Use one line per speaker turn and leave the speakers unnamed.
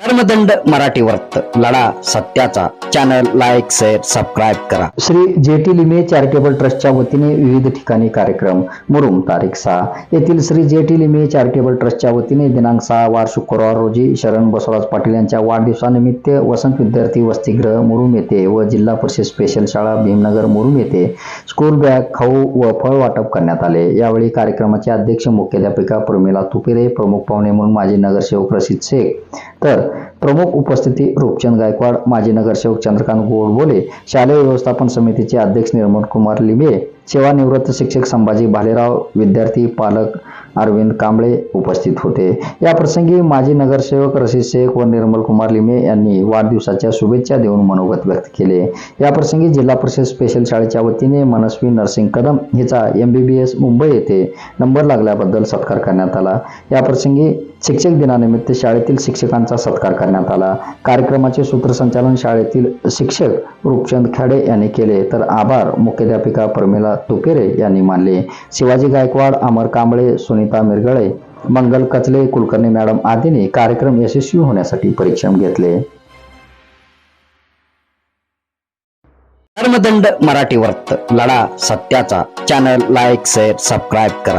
कर्मदंड मराठी वर्त लढा सत्याचा. चॅनल लाईक शेअर सबस्क्राईब करा.
श्री जेटी लिमे चॅरिटेबल ट्रस्टच्या वतीने विविध ठिकाणी कार्यक्रम. मुरुम तारीख सहा. येथील श्री जेटी लिमे चॅरिटेबल ट्रस्टच्या वतीने दिनांक सहा वार शुक्रवार रोजी शरण बसवराज पाटील यांच्या वाढदिवसानिमित्त वसंत विद्यार्थी वसतिगृह मुरुम येथे व जिल्हा परिषद स्पेशल शाळा भीमनगर मुरुम येथे स्कूल बॅग खाऊ व फळ वाटप करण्यात आले. यावेळी कार्यक्रमाचे अध्यक्ष मुख्याध्यापिका प्रमिला तुपेरे प्रमुख पाहुणे म्हणून माजी नगरसेवक रशीद शेख तर प्रमुख उपस्थिती रूपचंद गायकवाड माजी नगरसेवक चंद्रकांत गोडबोले शालेय व्यवस्थापन समितीचे अध्यक्ष निर्मल कुमार लिबे सेवानिवृत्त शिक्षक संभाजी भालेराव विद्यार्थी पालक अरविंद कांबळे उपस्थित होते. या प्रसंगी माजी नगरसेवक रशीद शेख व निर्मल कुमार लिमे यांनी वाढदिवसाच्या शुभेच्छा देऊन मनोगत व्यक्त केले. या प्रसंगी जिल्हा परिषद स्पेशल शाळेच्या वतीने मनस्वी नर्सिंग कदम हिचा M B B S Mumbai येथे नंबर लागल्याबद्दल सत्कार करण्यात आला. या प्रसंगी शिक्षक दिनानिमित्त शाळेतील शिक्षकांचा सत्कार करण्यात आला. कार्यक्रमाचे सूत्रसंचालन शाळेतील शिक्षक रूपचंद खाडे यांनी केले. तर आभार मुख्याध्यापिका प्रमिला टोकेरे यांनी मानले. शिवाजी गायकवाड अमर कांबळे सुनीता मिरगळे मंगल कचले कुलकर्णी मॅडम आदींनी कार्यक्रम यशस्वी होण्यासाठी परिश्रम घेतले.
धर्मदंड मराठी वर्त लढा सत्याचा. चॅनल लाईक शेअर सबस्क्राईब करा.